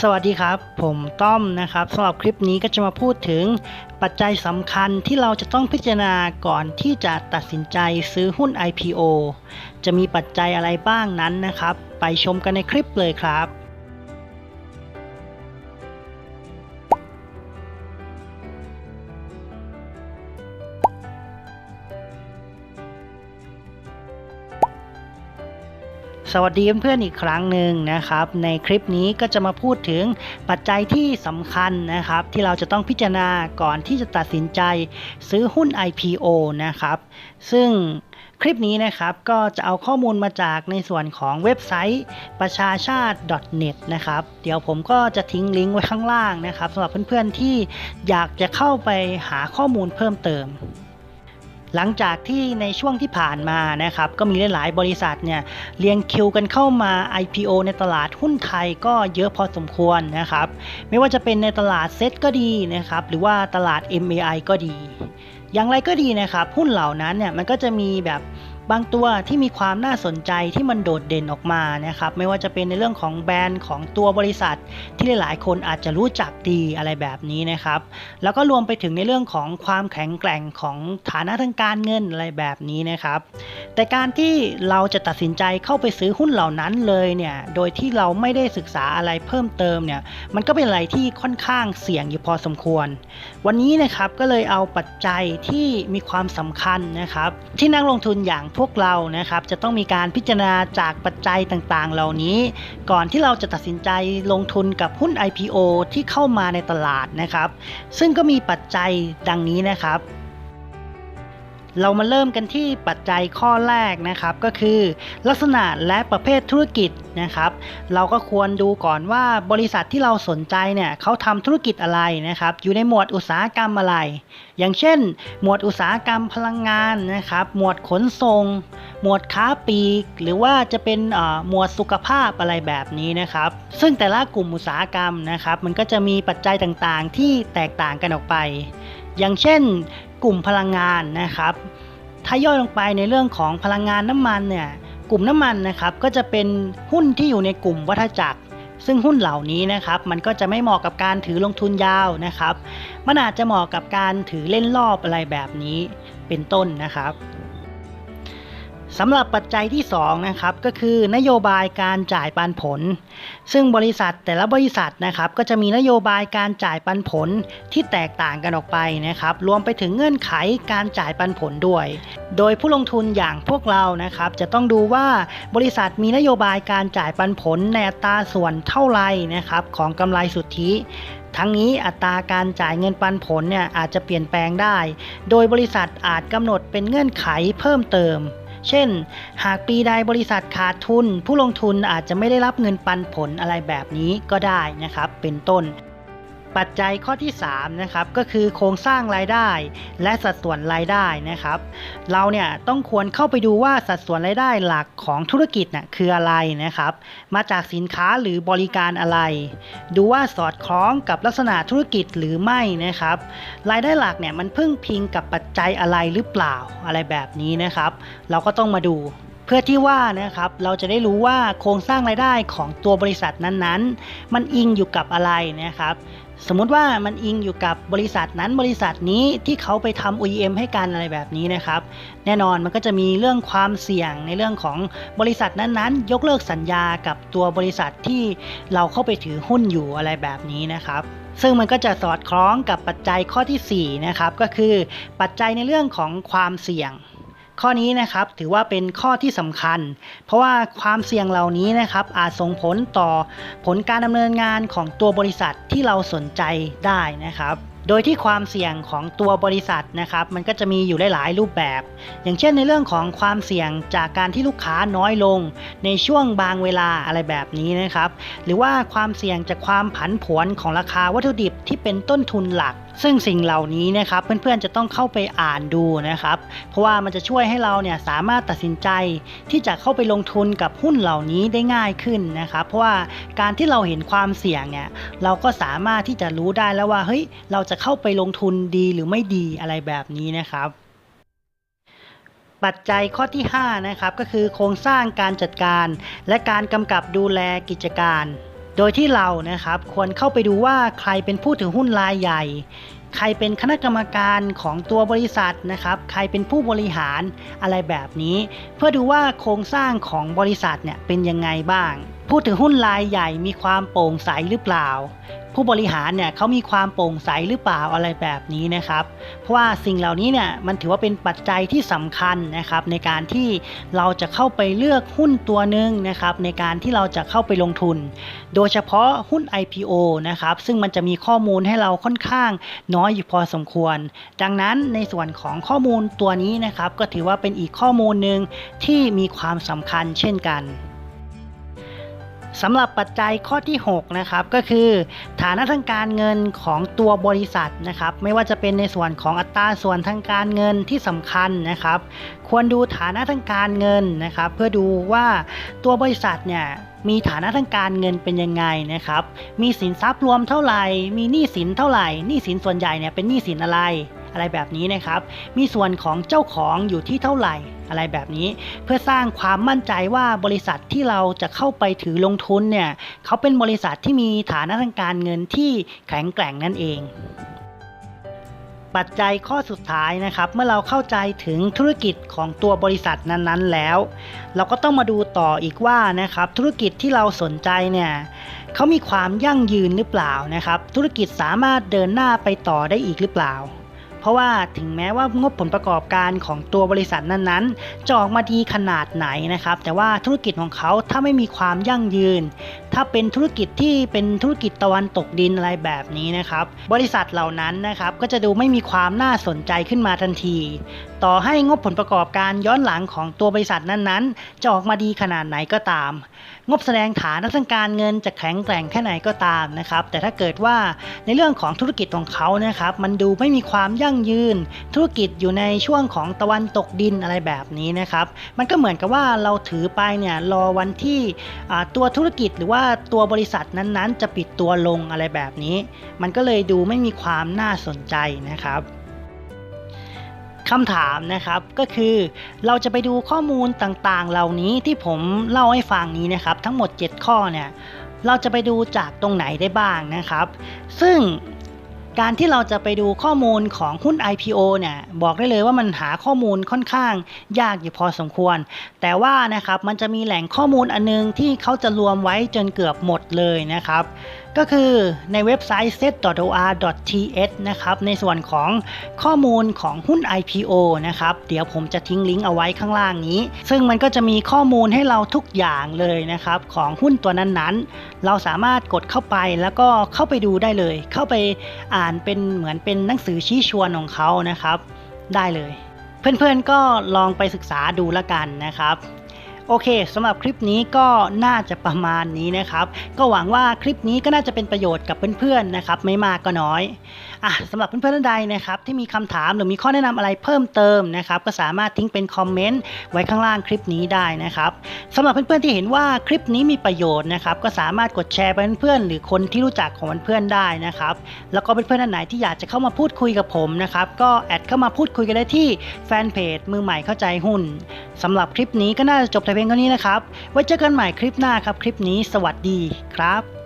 สวัสดีครับ ผมต้อมนะครับสำหรับคลิปนี้ก็จะมาพูดถึงปัจจัยสำคัญที่เราจะต้องพิจารณาก่อนที่จะตัดสินใจซื้อหุ้น IPO จะมีปัจจัยอะไรบ้างนั้นนะครับ ไปชมกันในคลิปเลยครับ สวัสดีเพื่อนๆอีกครั้งหนึ่งนะครับ ในคลิปนี้ก็จะมาพูดถึงปัจจัยที่สำคัญนะครับ ที่เราจะต้องพิจารณาก่อนที่จะตัดสินใจซื้อหุ้น IPO นะครับ ซึ่งคลิปนี้นะครับก็จะเอาข้อมูลมาจากในส่วนของเว็บไซต์ประชาชาติ .net นะครับ เดี๋ยวผมก็จะทิ้งลิงก์ไว้ข้างล่างนะครับสำหรับเพื่อนๆที่อยากจะเข้าไปหาข้อมูลเพิ่มเติม หลังจากที่ในช่วงที่ผ่านมานะครับก็มีหลายๆ บริษัทเนี่ยเรียงคิวกันเข้ามา IPO ในตลาดหุ้นไทยก็เยอะพอสมควรนะครับไม่ว่าจะเป็นในตลาดเซ็ตก็ดีนะครับหรือว่าตลาด MAI ก็ดี อย่างไรก็ดีนะครับหุ้นเหล่านั้นเนี่ยมันก็จะมีแบบ บางตัวที่มีความน่าสนใจที่มันโดดเด่นออกมานะครับไม่ว่าจะเป็นในเรื่องของแบรนด์ของตัวบริษัท ที่หลายๆ คนอาจจะรู้จักดีอะไรแบบนี้นะครับ แล้วก็รวมไปถึงในเรื่องของความแข็งแกร่งของฐานะทางการเงินอะไรแบบนี้นะครับ แต่การที่เราจะตัดสินใจเข้าไปซื้อหุ้นเหล่านั้นเลยเนี่ย โดยที่เราไม่ได้ศึกษาอะไรเพิ่มเติมเนี่ย มันก็เป็นอะไรที่ค่อนข้างเสี่ยงอยู่พอสมควร วันนี้นะครับก็เลยเอาปัจจัยที่มีความสำคัญนะครับ ที่นักลงทุนอย่างพวกเรานะครับ จะต้องมีการพิจารณาจากปัจจัยต่างๆ เหล่านี้ ก่อนที่เราจะตัดสินใจลงทุนกับหุ้น IPO ที่เข้ามาในตลาดนะครับ ซึ่งก็มีปัจจัยดังนี้นะครับ เรามาเริ่มกันที่ปัจจัยข้อแรกนะครับก็คือ ลักษณะและประเภทธุรกิจนะครับ เราก็ควรดูก่อนว่าบริษัทที่เราสนใจเนี่ยเขาทำธุรกิจอะไรนะครับ อยู่ในหมวดอุตสาหกรรมอะไร อย่างเช่น หมวดอุตสาหกรรมพลังงานนะครับ หมวดขนส่ง หมวดค้าปลีก หรือว่าจะเป็นหมวดสุขภาพอะไรแบบนี้นะครับ ซึ่งแต่ละกลุ่มอุตสาหกรรมนะครับ มันก็จะมีปัจจัยต่างๆ ที่แตกต่างกันออกไป อย่างเช่น กลุ่มพลังงานนะครับ ถ้าย่อยลงไปในเรื่องของพลังงานน้ำมันเนี่ยกลุ่มน้ำมันนะครับก็จะเป็นหุ้นที่อยู่ในกลุ่มวัฏจักร ซึ่งหุ้นเหล่านี้นะครับ มันก็จะไม่เหมาะกับการถือลงทุนยาวนะครับ มันอาจจะเหมาะกับการถือเล่นรอบอะไรแบบนี้เป็นต้นนะครับ สำหรับปัจจัยที่ 2 นะครับ ก็คือนโยบายการจ่ายปันผล ซึ่งบริษัทแต่ละบริษัทนะครับ ก็จะมีนโยบายการจ่ายปันผลที่แตกต่างกันออกไปนะครับ รวมไปถึงเงื่อนไขการจ่ายปันผลด้วย โดยผู้ลงทุนอย่างพวกเรานะครับ จะต้องดูว่าบริษัทมีนโยบายการจ่ายปันผลในอัตราส่วนเท่าไรนะครับของกำไรสุทธิทั้งนี้อัตราการจ่ายเงินปันผลเนี่ยอาจจะเปลี่ยนแปลงได้ โดยบริษัทอาจกำหนดเป็นเงื่อนไขเพิ่มเติม เช่น หากปีใดบริษัทขาดทุน ผู้ลงทุนอาจจะไม่ได้รับเงินปันผลอะไรแบบนี้ก็ได้นะครับ เป็นต้น ปัจจัยข้อที่3นะครับก็คือโครงสร้างรายได้ และสัดส่วนรายได้นะครับ เราเนี่ยต้องควรเข้าไปดูว่าสัดส่วนรายได้หลักของธุรกิจน่ะคืออะไรนะครับ มาจากสินค้าหรือบริการอะไร ดูว่าสอดคล้องกับลักษณะธุรกิจหรือไม่นะครับ รายได้หลักเนี่ยมันพึ่งพิงกับปัจจัยอะไรหรือเปล่าอะไรแบบนี้นะครับ เราก็ต้องมาดูเพื่อที่ว่านะครับเราจะได้รู้ว่าโครงสร้างรายได้ของตัวบริษัทนั้นๆ มันอิงอยู่กับอะไรนะครับ สมมุติว่ามันอิงอยู่กับบริษัทนั้นบริษัทนี้ที่เขาไปทำ OEM ให้กันอะไรแบบนี้นะครับ แน่นอนมันก็จะมีเรื่องความเสี่ยงในเรื่องของบริษัทนั้นๆ ยกเลิกสัญญากับตัวบริษัทที่เราเข้าไปถือหุ้นอยู่อะไรแบบนี้นะครับ ซึ่งมันก็จะสอดคล้องกับปัจจัยข้อทีสี่4นะครับก็คือปัจจัยในเรื่องของความเสี่ยง ข้อนี้นะครับถือว่าเป็นข้อที่สำคัญ เพราะว่าความเสี่ยงเหล่านี้นะครับอาจส่งผลต่อผลการดำเนินงานของตัวบริษัทที่เราสนใจได้นะครับโดยที่ความเสี่ยงของตัวบริษัทนะครับมันก็จะมีอยู่หลายๆรูปแบบ อย่างเช่นในเรื่องของความเสี่ยงจากการที่ลูกค้าน้อยลง ในช่วงบางเวลาอะไรแบบนี้นะครับ หรือว่าความเสี่ยงจากความผันผวนของราคาวัตถุดิบที่เป็นต้นทุนหลัก ซึ่งสิ่งเหล่านี้นะครับเพื่อนๆจะต้องเข้าไปอ่านดูนะครับ เพราะว่ามันจะช่วยให้เราเนี่ยสามารถตัดสินใจที่จะเข้าไปลงทุนกับหุ้นเหล่านี้ได้ง่ายขึ้นนะครับเพราะว่าการที่เราเห็นความเสี่ยงเนี่ยเราก็สามารถที่จะรู้ได้แล้วว่าเฮ้ยเราจะเข้าไปลงทุนดีหรือไม่ดีอะไรแบบนี้นะครับปัจจัยข้อที่5นะครับก็คือโครงสร้างการจัดการ และการกำกับดูแลกิจการ โดยที่เรานะครับควรเข้าไปดูว่าใครเป็นผู้ถือหุ้นรายใหญ่ ใครเป็นคณะกรรมการของตัวบริษัทนะครับ ใครเป็นผู้บริหารอะไรแบบนี้ เพื่อดูว่าโครงสร้างของบริษัทเนี่ยเป็นยังไงบ้าง ผู้ถือหุ้นรายใหญ่มีความโปร่งใสหรือเปล่า ผู้บริหารเนี่ยเขามีความโปร่งใสหรือเปล่าอะไรแบบนี้นะครับ เพราะว่าสิ่งเหล่านี้เนี่ยมันถือว่าเป็นปัจจัยที่สำคัญนะครับ ในการที่เราจะเข้าไปเลือกหุ้นตัวหนึ่งนะครับในการที่เราจะเข้าไปลงทุน โดยเฉพาะหุ้น IPO นะครับซึ่งมันจะมีข้อมูลให้เราค่อนข้างน้อยอยู่พอสมควร ดังนั้นในส่วนของข้อมูลตัวนี้นะครับก็ถือว่าเป็นอีกข้อมูลหนึ่งที่มีความสำคัญเช่นกัน สำหรับปัจจัยข้อที่6นะครับก็คือ ฐานะทางการเงินของตัวบริษัทนะครับไม่ว่าจะเป็นในส่วนของอัตราส่วนทางการเงินที่สำคัญนะครับ ควรดูฐานะทางการเงินนะครับ เพื่อดูว่าตัวบริษัทเนี่ยมีฐานะทางการเงินเป็นยังไงนะครับ มีสินทรัพย์รวมเท่าไหร่ มีหนี้สินเท่าไหร่ หนี้สินส่วนใหญ่เนี่ยเป็นหนี้สินอะไร อะไรแบบนี้นะครับ มีส่วนของเจ้าของอยู่ที่เท่าไหร่อะไรแบบนี้ เพื่อสร้างความมั่นใจว่าบริษัทที่เราจะเข้าไปถือลงทุนเนี่ยเขาเป็นบริษัทที่มีฐานะทางการเงินที่แข็งแกร่งนั่นเองปัจจัยข้อสุดท้ายนะครับ เมื่อเราเข้าใจถึงธุรกิจของตัวบริษัทนั้นๆแล้ว เราก็ต้องมาดูต่ออีกว่านะครับ ธุรกิจที่เราสนใจเนี่ยเขามีความยั่งยืนหรือเปล่านะครับ ธุรกิจสามารถเดินหน้าไปต่อได้อีกหรือเปล่า เพราะว่าถึงแม้ว่างบผลประกอบการของตัวบริษัทนั้นๆ จะออกมาดีขนาดไหนนะครับ แต่ว่าธุรกิจของเขาถ้าไม่มีความยั่งยืน ถ้าเป็นธุรกิจที่เป็นธุรกิจตะวันตกดินอะไรแบบนี้นะครับ บริษัทเหล่านั้นนะครับก็จะดูไม่มีความน่าสนใจขึ้นมาทันที ต่อให้งบผลประกอบการย้อนหลังของตัวบริษัทนั้นๆ จะออกมาดีขนาดไหนก็ตาม งบแสดงฐานทางการเงินจะแข็งแกร่งแค่ไหนก็ตามนะครับ แต่ถ้าเกิดว่าในเรื่องของธุรกิจของเขานะครับ มันดูไม่มีความยั่งยืน ธุรกิจอยู่ในช่วงของตะวันตกดินอะไรแบบนี้นะครับ มันก็เหมือนกับว่าเราถือไปเนี่ยรอวันที่ตัวธุรกิจหรือว่าตัวบริษัทนั้นๆ จะปิดตัวลงอะไรแบบนี้ มันก็เลยดูไม่มีความน่าสนใจนะครับคำถามนะครับก็คือเราจะไปดูข้อมูลต่างๆ เหล่านี้ที่ผมเล่าให้ฟังนี้นะครับ ทั้งหมด 7 ข้อเนี่ยเราจะไปดูจากตรงไหนได้บ้างนะครับ ซึ่ง การที่เราจะไปดูข้อมูลของหุ้น IPO เนี่ยบอกได้เลยว่ามันหาข้อมูลค่อนข้างยากอยู่พอสมควร แต่ว่านะครับมันจะมีแหล่งข้อมูลอันนึงที่เขาจะรวมไว้จนเกือบหมดเลยนะครับ ก็คือในเว็บไซต์ set.or.th นะครับในส่วนของข้อมูลของหุ้น IPO นะครับเดี๋ยวผมจะทิ้งลิงก์เอาไว้ข้างล่างนี้ ซึ่งมันก็จะมีข้อมูลให้เราทุกอย่างเลยนะครับของหุ้นตัวนั้นๆ เราสามารถกดเข้าไปแล้วก็เข้าไปดูได้เลย เข้าไปอ่านเป็นเหมือนเป็นหนังสือชี้ชวนของเขานะครับ ได้เลย เพื่อนๆก็ลองไปศึกษาดูละกันนะครับ โอเคสำหรับคลิปนี้ก็น่าจะประมาณนี้นะครับ ก็หวังว่าคลิปนี้ก็น่าจะเป็นประโยชน์กับเพื่อนๆนะครับ ไม่มากก็น้อยอะสำหรับเพื่อนๆท่านใดนะครับ ที่มีคำถามหรือมีข้อแนะนำอะไรเพิ่มเติมนะครับ ก็สามารถทิ้งเป็นคอมเมนต์ไว้ข้างล่างคลิปนี้ได้นะครับสำหรับเพื่อนๆที่เห็นว่าคลิปนี้มีประโยชน์นะครับ ก็สามารถกดแชร์ไปเพื่อนๆหรือคนที่รู้จักของเพื่อนๆได้นะครับ แล้วก็เพื่อนๆท่านไหนที่อยากจะเข้ามาพูดคุยกับผมนะครับก็แอดเข้ามาพูดคุยกันได้ที่แฟนเพจมือใหม่เข้าใจหุ้นสำหรับคลิปนี้ก็น่าจะจบแต่เพียงเท่านี้นะครับ ไว้เจอกันใหม่คลิปหน้าครับ คลิปนี้สวัสดีครับ